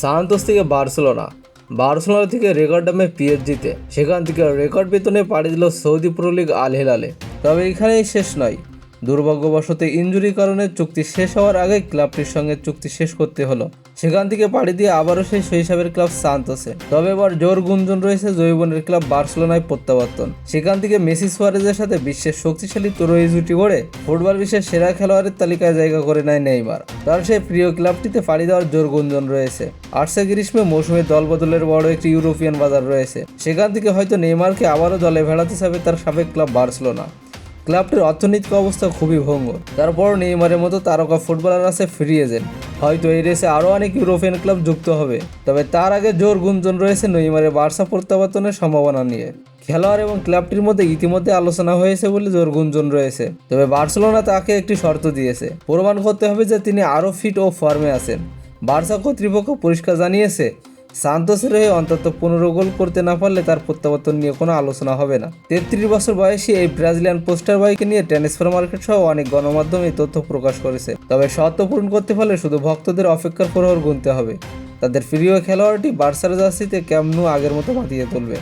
Santos থেকে Barcelona. Barcelona থেকে record দামে পিএসজিতে। সেখান থেকে রেকর্ড বেতনে পাড়ি দিল সৌদি প্রো লিগ আল হেলালে তবে এখানেই শেষ নয়। দুর্ভাগ্যবশত ইঞ্জুরির কারণে চুক্তি শেষ হওয়ার আগে ক্লাবটির সঙ্গে চুক্তি শেষ করতে হলো। সেখান থেকে পাড়ি দিয়ে আবারও সেই শৈশবের ক্লাব সান্তোসে। তবে এবার জোর গুঞ্জন রয়েছে জৈবনের ক্লাব বার্সেলোনায় প্রত্যাবর্তন। সেখান থেকে মেসি সুয়ারেজের সাথে বিশ্বের শক্তিশালী তরুণী জুটি গড়ে ফুটবল বিশ্বের সেরা খেলোয়াড়ের তালিকায় জায়গা করে নেয় নেইমার। তার সেই প্রিয় ক্লাবটিতে পাড়ি দেওয়ার জোর গুঞ্জন রয়েছে। আটশো গ্রীষ্মে মৌসুমে দল বদলের বড় একটি ইউরোপিয়ান বাজার রয়েছে। সেখান থেকে হয়তো নেইমারকে আবারও দলে ভেড়াতে চাবে তার সাবেক ক্লাব বার্সেলোনা। ক্লাবটির অর্থনৈতিক অবস্থা খুবই ভঙ্গুর। তারপর নেইমারের মতো তারকা ফুটবলার আছে ফ্রি এজেন্ট হয়তো এই রেসে আরও অনেক ইউরোপিয়ান ক্লাব যুক্ত হবে। তবে তার আগে জোর গুঞ্জন রয়েছে নেইমারের বার্সা প্রত্যাবর্তনের সম্ভাবনা নিয়ে। খেলোয়াড় এবং ক্লাবটির মধ্যে ইতিমধ্যে আলোচনা হয়েছে বলে জোর গুঞ্জন রয়েছে। তবে বার্সেলোনা তাকে একটি শর্ত দিয়েছে। প্রমাণ করতে হবে যে তিনি আরও ফিট ও ফর্মে আছেন। বার্সা কর্তৃপক্ষ পরিষ্কার জানিয়েছে সান্তোসের হয়ে অন্তত পনেরো গোল করতে না পারলে তার প্রত্যাবর্তন নিয়ে কোনো আলোচনা হবে না। তেত্রিশ বছর বয়সী এই ব্রাজিলিয়ান পোস্টার বয়কে নিয়ে ট্রান্সফার মার্কেট সহ অনেক গণমাধ্যম এই তথ্য প্রকাশ করেছে। তবে শর্ত পূরণ করতে পারলে শুধু ভক্তদের অপেক্ষার প্রহর গুনতে হবে। তাদের প্রিয় খেলোয়াড়টি বার্সার জার্সিতে ক্যামনু আগের মতো মাতিয়ে তুলবে।